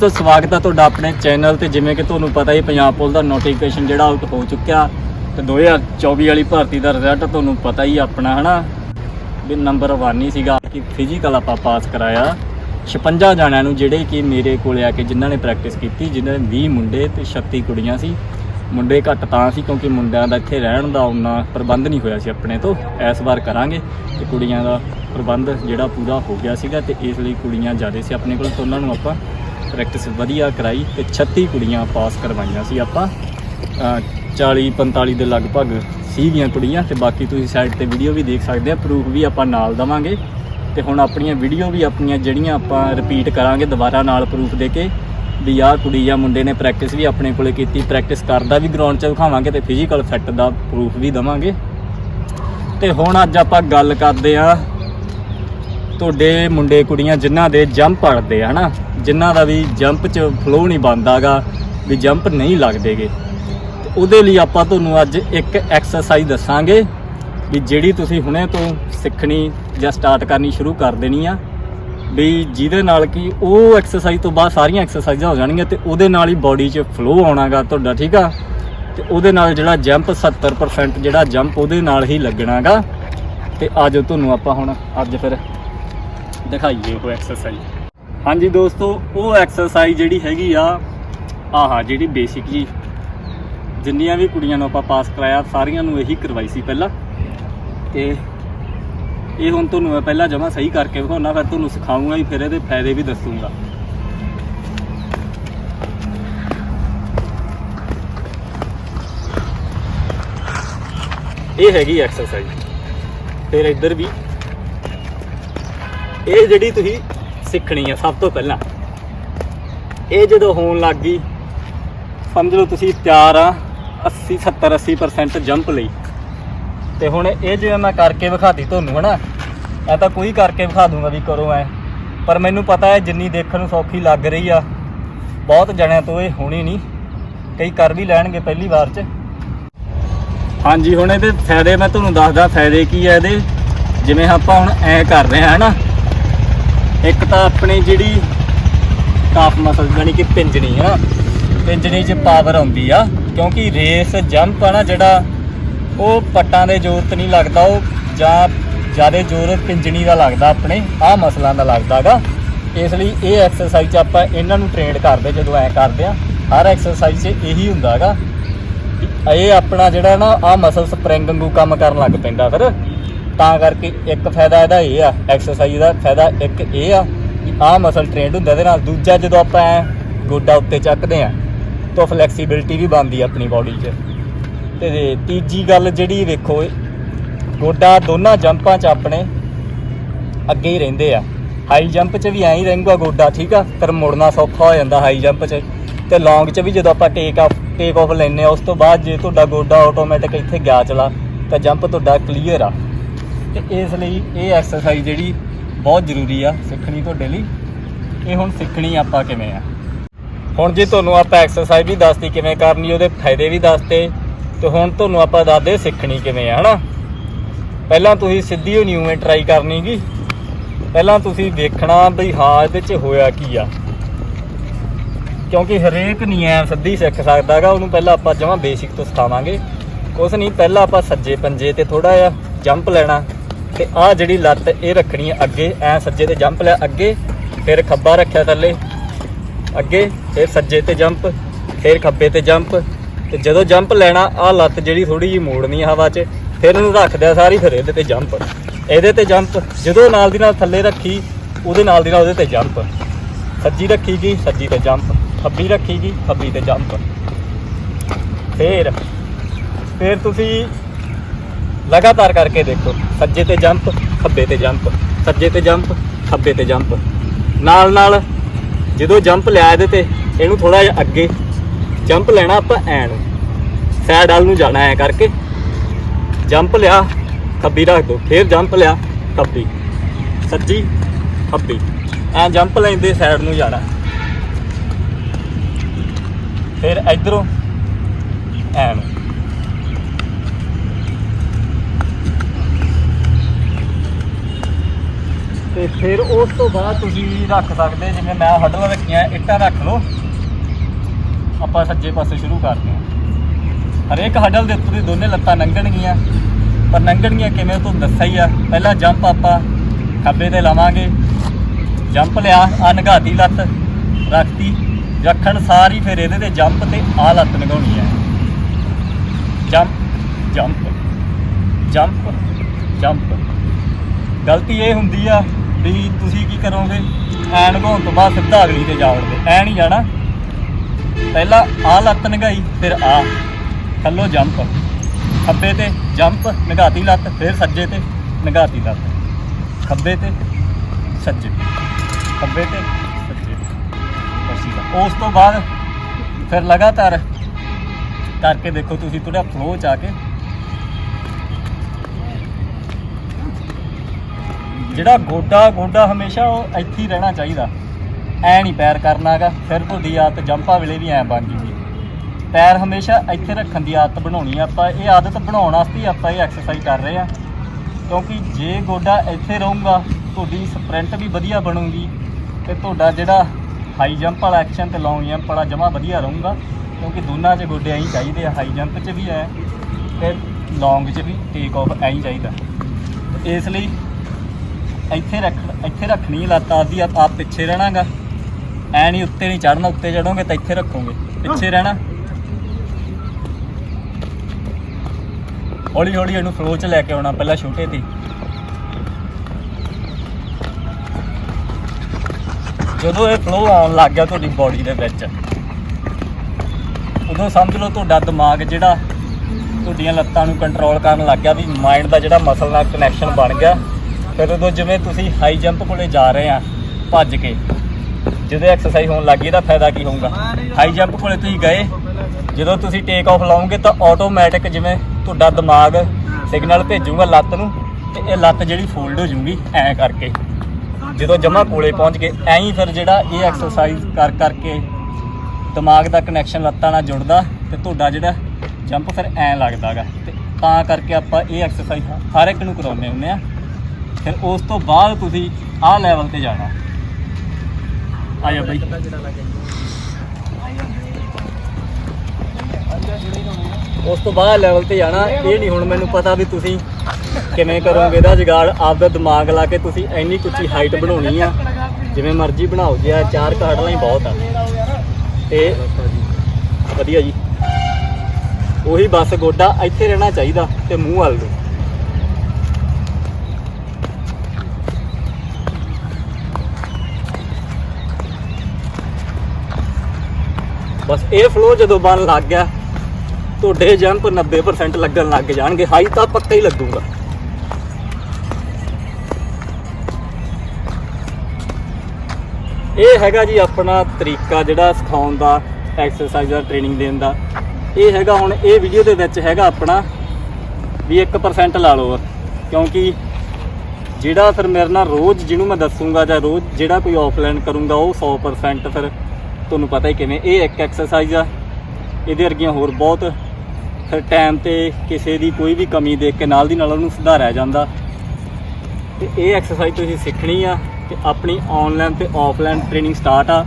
ਸੋ ਸਵਾਗਤ ਹੈ ਤੁਹਾਡਾ ਆਪਣੇ ਚੈਨਲ ਤੇ। ਜਿਵੇਂ ਕਿ ਤੁਹਾਨੂੰ ਪਤਾ ਹੀ, ਪੰਜਾਬ ਪੁਲਿਸ ਦਾ ਨੋਟੀਫਿਕੇਸ਼ਨ ਜਿਹੜਾ ਆਊਟ ਹੋ ਚੁੱਕਿਆ। ਤੇ 2024 ਵਾਲੀ ਭਰਤੀ ਦਾ ਰਿਜ਼ਲਟ ਤੁਹਾਨੂੰ ਪਤਾ ਹੀ ਆ ਆਪਣਾ, ਹਨਾ? ਵੀ ਨੰਬਰ 1 ਹੀ ਸੀਗਾ ਕਿ ਫਿਜ਼ੀਕਲ ਆਪਾਂ ਪਾਸ ਕਰਾਇਆ। 56 ਜਾਣਿਆਂ ਨੂੰ ਜਿਹੜੇ ਕਿ ਮੇਰੇ ਕੋਲੇ ਆ ਕੇ ਜਿਨ੍ਹਾਂ ਨੇ ਪ੍ਰੈਕਟਿਸ ਕੀਤੀ, ਜਿਨ੍ਹਾਂ ਦੇ 20 ਮੁੰਡੇ ਤੇ 36 ਕੁੜੀਆਂ ਸੀ। ਮੁੰਡੇ ਘੱਟ ਤਾਂ ਸੀ ਕਿਉਂਕਿ ਮੁੰਡਿਆਂ ਦਾ ਇੱਥੇ ਰਹਿਣ ਦਾ ਉਨਾ ਪ੍ਰਬੰਧ ਨਹੀਂ ਹੋਇਆ ਸੀ ਆਪਣੇ ਤੋਂ। ਇਸ ਵਾਰ ਕਰਾਂਗੇ ਤੇ ਕੁੜੀਆਂ ਦਾ ਪ੍ਰਬੰਧ ਜਿਹੜਾ ਪੂਰਾ ਹੋ ਗਿਆ ਸੀਗਾ ਤੇ ਇਸ ਲਈ ਕੁੜੀਆਂ ਜ਼ਿਆਦਾ ਸੀ ਆਪਣੇ ਕੋਲ, ਤਾਂ ਉਹਨਾਂ ਨੂੰ ਆਪਾਂ ਪ੍ਰੈਕਟਿਸ ਵਧੀਆ ਕਰਾਈ ਤੇ 36 ਕੁੜੀਆਂ ਪਾਸ ਕਰਵਾਈਆਂ ਸੀ ਆਪਾਂ। 40 45 ਦੇ ਲਗਭਗ ਸੀਗੀਆਂ ਕੁੜੀਆਂ ਤੇ ਬਾਕੀ ਤੁਸੀਂ ਸਾਈਡ ਤੇ ਵੀਡੀਓ ਵੀ ਦੇਖ ਸਕਦੇ ਆ ਪ੍ਰੂਫ ਵੀ ਆਪਾਂ ਨਾਲ ਦਵਾਂਗੇ। ਤੇ ਹੁਣ ਆਪਣੀਆਂ ਵੀਡੀਓ ਵੀ ਆਪਣੀਆਂ ਜਿਹੜੀਆਂ ਆਪਾਂ ਰਿਪੀਟ ਕਰਾਂਗੇ ਦੁਬਾਰਾ ਨਾਲ ਪ੍ਰੂਫ ਦੇ ਕੇ ਵੀ ਆਹ ਕੁੜੀ ਜਾਂ ਮੁੰਡੇ ਨੇ ਪ੍ਰੈਕਟਿਸ ਵੀ ਆਪਣੇ ਕੋਲੇ ਕੀਤੀ ਪ੍ਰੈਕਟਿਸ ਕਰਦਾ ਵੀ ਗਰਾਊਂਡ 'ਚ ਵਿਖਾਵਾਂਗੇ ਤੇ ਫਿਜ਼ੀਕਲ ਫਿੱਟ ਦਾ ਪ੍ਰੂਫ ਵੀ ਦਵਾਂਗੇ। ਤੇ ਹੁਣ ਅੱਜ ਆਪਾਂ ਗੱਲ ਕਰਦੇ ਆ, ਤੁਹਾਡੇ ਮੁੰਡੇ ਕੁੜੀਆਂ ਜਿਨ੍ਹਾਂ ਦੇ ਜੰਪ ਅੜਦੇ ਆ, ਹਨਾ? ਜਿਨ੍ਹਾਂ ਦਾ ਵੀ ਜੰਪ 'ਚ ਫਲੋ ਨਹੀਂ ਬਣਦਾਗਾ, ਵੀ ਜੰਪ ਨਹੀਂ ਲੱਗਦੇਗੇ। ਤੇ ਉਹਦੇ ਲਈ ਆਪਾਂ ਤੁਹਾਨੂੰ ਅੱਜ ਇੱਕ ਐਕਸਰਸਾਈਜ਼ ਦੱਸਾਂਗੇ, ਵੀ ਜਿਹੜੀ ਤੁਸੀਂ ਹੁਣੇ ਤੋਂ ਸਿੱਖਣੀ ਜਾਂ ਸਟਾਰਟ ਕਰਨੀ ਸ਼ੁਰੂ ਕਰ ਦੇਣੀ ਆ, ਵੀ ਜਿਹਦੇ ਨਾਲ ਕਿ ਉਹ ਐਕਸਰਸਾਈਜ਼ ਤੋਂ ਬਾਅਦ ਸਾਰੀਆਂ ਐਕਸਰਸਾਈਜ਼ਾਂ ਹੋ ਜਾਣਗੀਆਂ ਤੇ ਉਹਦੇ ਨਾਲ ਹੀ ਬਾਡੀ 'ਚ ਫਲੋ ਆਉਣਾਗਾ ਤੁਹਾਡਾ, ਠੀਕ ਆ? ਤੇ ਉਹਦੇ ਨਾਲ ਜਿਹੜਾ ਜੰਪ 70% ਜਿਹੜਾ ਜੰਪ ਉਹਦੇ ਨਾਲ ਹੀ ਲੱਗਣਾਗਾ। ਤੇ ਅੱਜ ਤੁਹਾਨੂੰ ਆਪਾਂ ਹੁਣ ਅੱਜ ਫਿਰ ਦਿਖਾਈਏ ਉਹ ਐਕਸਰਸਾਈਜ਼ ਹਾਂਜੀ ਦੋਸਤੋ, ਉਹ ਐਕਸਰਸਾਈਜ਼ ਜਿਹੜੀ ਹੈਗੀ ਆ, ਆਹਾ, ਜਿਹੜੀ ਬੇਸਿਕ ਜੀ ਜਿੰਨੀਆਂ ਵੀ ਕੁੜੀਆਂ ਨੂੰ ਆਪਾਂ ਪਾਸ ਕਰਾਇਆ, ਸਾਰੀਆਂ ਨੂੰ ਇਹੀ ਕਰਵਾਈ ਸੀ ਪਹਿਲਾਂ। ਤੇ ਇਹ ਹੁਣ ਤੁਹਾਨੂੰ ਮੈਂ ਪਹਿਲਾਂ ਜਮਾ ਸਹੀ ਕਰਕੇ ਵਿਖਾਉਣਾ ਫਿਰ ਤੁਹਾਨੂੰ ਸਿਖਾਉਂਗਾ ਹੀ ਫਿਰ ਇਹਦੇ ਫਾਇਦੇ ਵੀ ਦੱਸੂਗਾ। ਇਹ ਹੈਗੀ ਐਕਸਰਸਾਈਜ਼ ਫਿਰ ਇੱਧਰ ਵੀ। ਇਹ ਜਿਹੜੀ ਤੁਸੀਂ ਸਿੱਖਣੀ ਆ ਸਭ ਤੋਂ ਪਹਿਲਾਂ। ਇਹ ਜਦੋਂ ਹੋਣ ਲੱਗ ਗਈ, ਸਮਝ ਲਓ ਤੁਸੀਂ ਤਿਆਰ ਆ 80 70 80% ਜੰਪ ਲਈ। ਤੇ ਹੁਣ ਇਹ ਜਿਵੇਂ ਮੈਂ ਕਰਕੇ ਵਿਖਾਤੀ ਤੁਹਾਨੂੰ, ਹਨਾ? ਇਹ ਤਾਂ ਕੋਈ ਕਰਕੇ ਵਿਖਾ ਦੂੰਗਾ ਵੀ ਕਰੋ ਐ। ਪਰ ਮੈਨੂੰ ਪਤਾ ਹੈ ਜਿੰਨੀ ਦੇਖਣ ਨੂੰ ਸੌਖੀ ਲੱਗ ਰਹੀ ਆ। ਬਹੁਤ ਜਣਿਆਂ ਤੋਂ ਇਹ ਹੋਣੀ ਨਹੀਂ। ਕਈ ਕਰ ਵੀ ਲੈਣਗੇ ਪਹਿਲੀ ਵਾਰ 'ਚ। ਹਾਂਜੀ, ਹੁਣ ਇਹਦੇ ਫਾਇਦੇ ਮੈਂ ਤੁਹਾਨੂੰ ਦੱਸਦਾ, ਫਾਇਦੇ ਕੀ ਆ ਇਹਦੇ? ਜਿਵੇਂ ਆਪਾਂ ਹੁਣ ਐ ਕਰ ਰਹੇ ਹਾਂ ਹਨਾ? ਇੱਕ ਤਾਂ ਆਪਣੀ ਜਿਹੜੀ ਕਾਫ ਮਸਲ ਜਾਨੀ ਕਿ ਪਿੰਜਣੀ ਹੈ ਪਿੰਜਣੀ 'ਚ ਪਾਵਰ ਆਉਂਦੀ ਆ, ਕਿਉਂਕਿ ਰੇਸ ਜੰਪ ਆ ਨਾ ਜਿਹੜਾ, ਉਹ ਪੱਟਾਂ ਦੇ ਜ਼ੋਰ ਤੇ ਨਹੀਂ ਲੱਗਦਾ, ਉਹ ਜਾਂ ਜ਼ਿਆਦਾ ਜ਼ੋਰ ਪਿੰਜਣੀ ਦਾ ਲੱਗਦਾ ਆਪਣੇ, ਆਹ ਮਸਲਾਂ ਦਾ ਲੱਗਦਾਗਾ ਇਸ ਲਈ ਇਹ ਐਕਸਰਸਾਈਜ਼ ਆਪਾਂ ਇਹਨਾਂ ਨੂੰ ਟ੍ਰੇਨਡ ਕਰਦੇ, ਜਦੋਂ ਐ ਕਰਦੇ ਆ, ਹਰ ਐਕਸਰਸਾਈਜ਼ 'ਚ ਇਹੀ ਹੁੰਦਾਗਾ ਇਹ ਆਪਣਾ ਜਿਹੜਾ ਨਾ, ਆਹ ਮਸਲ ਸਪ੍ਰਿੰਗ ਵਾਂਗੂ ਕੰਮ ਕਰਨ ਲੱਗ ਪੈਂਦਾ ਫਿਰ। ਤਾਂ ਕਰਕੇ ਇੱਕ ਫਾਇਦਾ ਇਹਦਾ ਇਹ ਆ ਐਕਸਰਸਾਈਜ਼ ਦਾ ਫਾਇਦਾ ਇੱਕ ਇਹ ਆ ਕਿ ਆਹ ਮਸਲ ਟ੍ਰੇਨਡ ਹੁੰਦਾ ਇਹਦੇ ਨਾਲ। ਦੂਜਾ ਜਦੋਂ ਆਪਾਂ ਐਂ ਗੋਡਾ ਉੱਤੇ ਚੱਕਦੇ ਆ, ਤਾਂ ਫਲੈਕਸੀਬਿਲਟੀ ਵੀ ਬਣਦੀ ਆਪਣੀ ਬਾਡੀ 'ਚ। ਤੇ ਤੀਜੀ ਗੱਲ ਜਿਹੜੀ ਵੇਖੋ, ਗੋਡਾ ਦੋਨਾਂ ਜੰਪਾਂ 'ਚ ਆਪਣੇ ਅੱਗੇ ਹੀ ਰਹਿੰਦੇ ਆ। ਹਾਈ ਜੰਪ 'ਚ ਵੀ ਐਂ ਹੀ ਰਹਿੰਗਾ ਗੋਡਾ, ਠੀਕ ਆ? ਪਰ ਮੁੜਨਾ ਸੌਖਾ ਹੋ ਜਾਂਦਾ ਹਾਈ ਜੰਪ 'ਚ। ਤੇ ਲੌਂਗ 'ਚ ਵੀ ਜਦੋਂ ਆਪਾਂ ਟੇਕ ਆਫ ਟੇਕ ਆਫ ਲੈਨੇ ਆ, ਉਸ ਤੋਂ ਬਾਅਦ ਜੇ ਤੁਹਾਡਾ ਗੋਡਾ ਆਟੋਮੈਟਿਕ ਇੱਥੇ ਗਿਆ ਚਲਾ, ਤਾਂ ਜੰਪ ਤੁਹਾਡਾ ਕਲੀਅਰ ਆ। ਤੇ ਇਸ ਲਈ ਇਹ ਐਕਸਰਸਾਈਜ਼ ਜਿਹੜੀ ਬਹੁਤ ਜ਼ਰੂਰੀ ਆ ਸਿੱਖਣੀ ਤੁਹਾਡੇ ਲਈ। ਇਹ ਹੁਣ ਸਿੱਖਣੀ ਆਪਾਂ ਕਿਵੇਂ ਆ? ਹੁਣ ਜੇ ਤੁਹਾਨੂੰ ਆਪਾਂ ਐਕਸਰਸਾਈਜ਼ ਵੀ ਦੱਸਤੀ ਕਿਵੇਂ ਕਰਨੀ, ਉਹਦੇ ਫਾਇਦੇ ਵੀ ਦੱਸਤੇ, ਤੇ ਹੁਣ ਤੁਹਾਨੂੰ ਆਪਾਂ ਦੱਸਦੇ ਸਿੱਖਣੀ ਕਿਵੇਂ ਆ, ਹਨਾ? ਪਹਿਲਾਂ ਤੁਸੀਂ ਸਿੱਧੀ ਉਹ ਨਿਊਵੇਂ ਟਰਾਈ ਕਰਨੀਗੀ ਪਹਿਲਾਂ ਤੁਸੀਂ ਦੇਖਣਾ ਵੀ ਹਾਂ ਇਹਦੇ 'ਚ ਹੋਇਆ ਕੀ ਆ। ਕਿਉਂਕਿ ਹਰੇਕ ਨਹੀਂ ਐ ਸਿੱਧੀ ਸਿੱਖ ਸਕਦਾਗਾ ਉਹਨੂੰ ਪਹਿਲਾਂ ਆਪਾਂ ਜਮਾਂ ਬੇਸਿਕ ਤੋਂ ਸਿਖਾਵਾਂਗੇ। ਕੁਛ ਨਹੀਂ, ਪਹਿਲਾਂ ਆਪਾਂ ਸੱਜੇ ਪੰਜੇ ਤੇ ਥੋੜਾ ਜਿਹਾ ਜੰਪ ਲੈਣਾ। ਤੇ ਆਹ ਜਿਹੜੀ ਲੱਤ ਇਹ ਰੱਖਣੀ ਹੈ ਅੱਗੇ, ਐ ਸੱਜੇ ਤੇ ਜੰਪ ਲਿਆ ਅੱਗੇ, ਫਿਰ ਖੱਬਾ ਰੱਖਿਆ ਥੱਲੇ, ਅੱਗੇ, ਫਿਰ ਸੱਜੇ ਤੇ ਜੰਪ, ਫਿਰ ਖੱਬੇ ਤੇ ਜੰਪ, ਤੇ ਜਦੋਂ ਜੰਪ ਲੈਣਾ, ਆਹ ਲੱਤ ਜਿਹੜੀ ਥੋੜੀ ਜਿਹੀ ਮੋੜਨੀ ਆ ਹਵਾ 'ਚ, ਫਿਰ ਉਹਨੂੰ ਰੱਖ ਸਾਰੀ, ਫਿਰ ਇਹਦੇ ਤੇ ਜੰਪ। ਇਹਦੇ ਤੇ ਜੰਪ, ਜਦੋਂ ਨਾਲ ਦੀ ਨਾਲ ਥੱਲੇ ਰੱਖੀ, ਉਹਦੇ ਨਾਲ ਦੀ ਨਾਲ ਉਹਦੇ ਤੇ ਜੰਪ। ਸੱਜੀ ਰੱਖੀ ਗਈ, ਸੱਜੀ ਤੇ ਜੰਪ। ਖੱਬੀ ਰੱਖੀ ਗਈ, ਖੱਬੀ ਤੇ ਜੰਪ। ਫਿਰ ਫਿਰ ਤੁਸੀਂ ਲਗਾਤਾਰ ਕਰਕੇ ਦੇਖੋ, ਸੱਜੇ ਤੇ ਜੰਪ ਖੱਬੇ ਤੇ ਜੰਪ ਸੱਜੇ ਤੇ ਜੰਪ ਖੱਬੇ ਤੇ ਜੰਪ ਨਾਲ ਨਾਲ ਜਦੋਂ ਜੰਪ ਲਿਆ ਇਹਦੇ ਤੇ, ਇਹਨੂੰ ਥੋੜਾ ਜਿਹਾ ਅੱਗੇ ਜੰਪ ਲੈਣਾ ਆਪਾਂ ਐ ਨੂੰ ਸਾਈਡ ਵਾਲ ਨੂੰ ਜਾਣਾ ਐ ਕਰਕੇ। ਜੰਪ ਲਿਆ, ਖੱਬੀ ਰੱਖ ਦੋ, ਫਿਰ ਜੰਪ ਲਿਆ, ਖੱਬੀ। ਸੱਜੀ, ਖੱਬੀ। ਐ ਜੰਪ ਲੈਂਦੇ ਸਾਈਡ ਨੂੰ ਜਾਣਾ। ਫਿਰ ਇਧਰੋਂ ਐ ਨੂੰ ਤੇ ਫਿਰ ਉਸ ਤੋਂ ਬਾਅਦ ਤੁਸੀਂ ਰੱਖ ਸਕਦੇ ਜਿਵੇਂ ਮੈਂ ਹੱਡਲਾਂ ਰੱਖੀਆਂ, ਇੱਟਾਂ ਰੱਖ ਲਓ। ਆਪਾਂ ਸੱਜੇ ਪਾਸੇ ਸ਼ੁਰੂ ਕਰਦੇ ਹਾਂ। ਹਰੇਕ ਹੱਡਲ ਦੇ ਉੱਤੇ ਦੋਨੇ ਲੱਤਾਂ ਲੰਘਣਗੀਆਂ ਪਰ ਲੰਘਣਗੀਆਂ ਕਿਵੇਂ ਉਹ ਤੁਹਾਨੂੰ ਦੱਸਿਆ ਹੀ ਆ। ਪਹਿਲਾ ਜੰਪ ਆਪਾਂ ਖੱਬੇ ਤੇ ਲਾਵਾਂਗੇ। ਜੰਪ ਲਿਆ ਅਨਘਾਤੀ ਲੱਤ ਰੱਖਤੀ। ਰੱਖਣ ਸਾਰੀ ਫਿਰ ਇਹਦੇ ਤੇ ਜੰਪ ਤੇ ਆ ਲੱਤ ਲਗਾਉਣੀ ਹੈ। Jump jump jump jump. ਗਲਤੀ ਇਹ ਹੁੰਦੀ ਆ ਵੀ ਤੁਸੀਂ ਕੀ ਕਰੋਗੇ? ਐਨ ਲਗਾਉਣ ਤੋਂ ਬਾਅਦ ਸਿੱਧਾ ਅਗਲੀ ਤੇ ਜਾ ਵੜਦੇ ਐ ਨਹੀਂ ਜਾਣਾ। ਪਹਿਲਾਂ ਆ ਲੱਤ ਨਗਾਈ, ਫਿਰ ਆ। ਥੱਲੋਂ ਜੰਪ ਖੱਬੇ ਤੇ ਜੰਪ ਨਗਾਤੀ ਲੱਤ, ਫਿਰ ਸੱਜੇ ਤੇ ਨਗਾਤੀ ਲੱਤ। ਖੱਬੇ ਤੇ ਸੱਜੇ। ਖੱਬੇ ਤੇ ਸੱਜੇ। ਬਸ ਉਸ ਤੋਂ ਬਾਅਦ ਫਿਰ ਲਗਾਤਾਰ ਕਰਕੇ ਦੇਖੋ ਤੁਸੀਂ ਥੋੜਾ ਫਲੋ ਚ ਆ ਕੇ ਜਿਹੜਾ ਗੋਡਾ ਗੋਡਾ ਹਮੇਸ਼ਾ ਉਹ ਇੱਥੇ ਹੀ ਰਹਿਣਾ ਚਾਹੀਦਾ। ਐ ਨਹੀਂ ਪੈਰ ਕਰਨਾਗਾ ਫਿਰ ਤੁਹਾਡੀ ਆਦਤ ਜੰਪਾਂ ਵੇਲੇ ਵੀ ਐ ਬਣ ਗਈ ਪੈਰ ਹਮੇਸ਼ਾ ਇੱਥੇ ਰੱਖਣ ਦੀ ਆਦਤ ਬਣਾਉਣੀ ਆ, ਆਪਾਂ ਇਹ ਆਦਤ ਬਣਾਉਣ ਵਾਸਤੇ ਹੀ ਆਪਾਂ ਇਹ ਐਕਸਰਸਾਈਜ਼ ਕਰ ਰਹੇ ਆ। ਕਿਉਂਕਿ ਜੇ ਗੋਡਾ ਇੱਥੇ ਰਹੂਗਾ, ਤੁਹਾਡੀ ਸਪ੍ਰਿੰਟ ਵੀ ਵਧੀਆ ਬਣੂਗੀ ਤੇ ਤੁਹਾਡਾ ਜਿਹੜਾ ਹਾਈ ਜੰਪ ਵਾਲਾ ਐਕਸ਼ਨ ਤੇ ਲੌਂਗ ਜੰਪ ਵਾਲਾ ਜਮਾ ਵਧੀਆ ਰਹੂਗਾ, ਕਿਉਂਕਿ ਦੋਨਾਂ 'ਚ ਗੋਡੇ ਐਂ ਚਾਹੀਦੇ ਆ ਹਾਈ ਜੰਪ 'ਚ ਵੀ ਐ ਤੇ ਲੌਂਗ 'ਚ ਵੀ ਟੇਕ ਆਫ ਐਂ ਚਾਹੀਦਾ। ਇਸ ਲਈ ਇੱਥੇ ਰੱਖ ਇੱਥੇ ਰੱਖਣੀ ਲੱਤ ਆਪਦੀ ਆਪ ਆਪ ਪਿੱਛੇ ਰਹਿਣਾਗਾ। ਐ ਨਹੀਂ ਉੱਤੇ ਨਹੀਂ ਚੜਨਾ ਉੱਤੇ ਚੜੋਗੇ ਤਾਂ ਇੱਥੇ ਰੱਖੋਗੇ। ਪਿੱਛੇ ਰਹਿਣਾ। ਹੌਲੀ ਹੌਲੀ ਇਹਨੂੰ ਫਲੋ 'ਚ ਲੈ ਕੇ ਆਉਣਾ ਪਹਿਲਾਂ ਛੋਟੇ ਤੇ। ਜਦੋਂ ਇਹ ਫਲੋ ਆਉਣ ਲੱਗ ਗਿਆ ਤੁਹਾਡੀ ਬਾਡੀ ਦੇ ਵਿੱਚ ਉਦੋਂ ਸਮਝ ਲਓ ਤੁਹਾਡਾ ਦਿਮਾਗ ਜਿਹੜਾ ਤੁਹਾਡੀਆਂ ਲੱਤਾਂ ਨੂੰ ਕੰਟਰੋਲ ਕਰਨ ਲੱਗ ਗਿਆ ਵੀ ਮਾਈਂਡ ਦਾ ਜਿਹੜਾ ਮਸਲ ਨਾਲ ਕਨੈਕਸ਼ਨ ਬਣ ਗਿਆ। ਫਿਰ ਉਦੋਂ ਜਿਵੇਂ ਤੁਸੀਂ ਹਾਈ ਜੰਪ ਕੋਲੇ ਜਾ ਰਹੇ ਆ, ਭੱਜ ਕੇ, ਜਦੋਂ ਐਕਸਰਸਾਈਜ਼ ਹੋਣ ਲੱਗੀ ਇਹਦਾ ਫਾਇਦਾ ਕੀ ਹੋਊਗਾ? ਹਾਈ ਜੰਪ ਕੋਲੇ ਤੁਸੀਂ ਗਏ, ਜਦੋਂ ਤੁਸੀਂ ਟੇਕ ਆਫ ਲਾਉਂਗੇ ਤਾਂ ਆਟੋਮੈਟਿਕ ਜਿਵੇਂ ਤੁਹਾਡਾ ਦਿਮਾਗ ਸਿਗਨਲ ਭੇਜੂਗਾ ਲੱਤ ਨੂੰ, ਤੇ ਇਹ ਲੱਤ ਜਿਹੜੀ ਫੋਲਡ ਹੋ ਜੂਗੀ ਐਂ ਕਰਕੇ। ਜਦੋਂ ਜਮਾ ਕੋਲੇ ਪਹੁੰਚ ਗਏ ਐਂ ਹੀ ਫਿਰ ਜਿਹੜਾ ਇਹ ਐਕਸਰਸਾਈਜ਼ ਕਰ ਕਰਕੇ ਦਿਮਾਗ ਦਾ ਕਨੈਕਸ਼ਨ ਲੱਤਾਂ ਨਾਲ ਜੁੜਦਾ, ਤੇ ਤੁਹਾਡਾ ਜਿਹੜਾ ਜੰਪ ਫਿਰ ਐਂ ਲੱਗਦਾਗਾ। ਤੇ ਤਾਂ ਕਰਕੇ ਆਪਾਂ ਇਹ ਐਕਸਰਸਾਈਜ਼ ਹਰ ਇੱਕ ਨੂੰ ਕਰਾਉਂਦੇ ਹੁੰਦੇ ਆ। ਫਿਰ ਉਸ ਤੋਂ ਬਾਅਦ ਤੁਸੀਂ ਆਹ ਲੈਵਲ ਤੇ ਜਾਣਾ। ਆ ਜਾ ਬਈ। ਉਸ ਤੋਂ ਬਾਅਦ ਲੈਵਲ ਤੇ ਜਾਣਾ, ਇਹ ਨਹੀਂ ਹੁਣ ਮੈਨੂੰ ਪਤਾ ਵੀ ਤੁਸੀਂ ਕਿਵੇਂ ਕਰੋਗੇ, ਇਹਦਾ ਜੁਗਾੜ ਆਪਦਾ ਦਿਮਾਗ ਲਾ ਕੇ ਤੁਸੀਂ ਇੰਨੀ ਕੁੱਚੀ ਹਾਈਟ ਬਣਾਉਣੀ ਆ। ਜਿਵੇਂ ਮਰਜ਼ੀ ਬਣਾਓ, ਜੀ ਆ ਚਾਰ ਕਾਟਲਾਂ ਹੀ ਬਹੁਤ ਆ। ਤੇ ਵਧੀਆ ਜੀ। ਉਹੀ ਬਸ ਗੋਡਾ ਇੱਥੇ ਰਹਿਣਾ ਚਾਹੀਦਾ ਤੇ ਮੂੰਹ ਵੱਲ ਨੂੰ। ਬਸ ਇਹ ਫਲੋ ਜਦੋਂ ਬਣ ਲੱਗ ਗਿਆ, ਤੁਹਾਡੇ ਜੰਪ 90% ਲੱਗਣ ਲੱਗ ਜਾਣਗੇ। ਹਾਈ ਤਾਂ ਪੱਕਾ ਹੀ ਲੱਗੂਗਾ। ਇਹ ਹੈਗਾ ਜੀ ਆਪਣਾ ਤਰੀਕਾ ਜਿਹੜਾ ਸਿਖਾਉਣ ਦਾ ਐਕਸਰਸਾਈਜ਼ ਦਾ ਟ੍ਰੇਨਿੰਗ ਦੇਣ ਦਾ। ਇਹ ਹੈਗਾ ਹੁਣ, ਇਹ ਵੀਡੀਓ ਦੇ ਵਿੱਚ ਹੈਗਾ ਆਪਣਾ ਵੀ 1% ਲਾ ਲਓ। ਕਿਉਂਕਿ ਜਿਹੜਾ ਫਿਰ ਮੇਰੇ ਨਾਲ ਰੋਜ਼ ਜਿਹਨੂੰ ਮੈਂ ਦੱਸੂਗਾ ਜਾਂ ਰੋਜ਼ ਜਿਹੜਾ ਕੋਈ ਆਫਲਾਈਨ ਕਰੂੰਗਾ, ਉਹ 100% ਫਿਰ ਤੁਹਾਨੂੰ ਪਤਾ ਹੀ ਕਿਵੇਂ, ਇਹ ਇੱਕ ਐਕਸਰਸਾਈਜ਼ ਆ। ਇਹਦੇ ਵਰਗੀਆਂ ਹੋਰ ਬਹੁਤ, ਫਿਰ ਟਾਈਮ ਤੇ ਕਿਸੇ ਦੀ ਕੋਈ ਵੀ ਕਮੀ ਦੇਖ ਕੇ ਨਾਲ ਦੀ ਨਾਲ ਉਹਨੂੰ ਸੁਧਾਰਿਆ ਜਾਂਦਾ। ਤੇ ਇਹ ਐਕਸਰਸਾਈਜ਼ ਤੁਸੀਂ ਸਿੱਖਣੀ ਆ ਤੇ ਆਪਣੀ ਆਨਲਾਈਨ ਤੇ ਆਫਲਾਈਨ ਟ੍ਰੇਨਿੰਗ ਸਟਾਰਟ ਆ।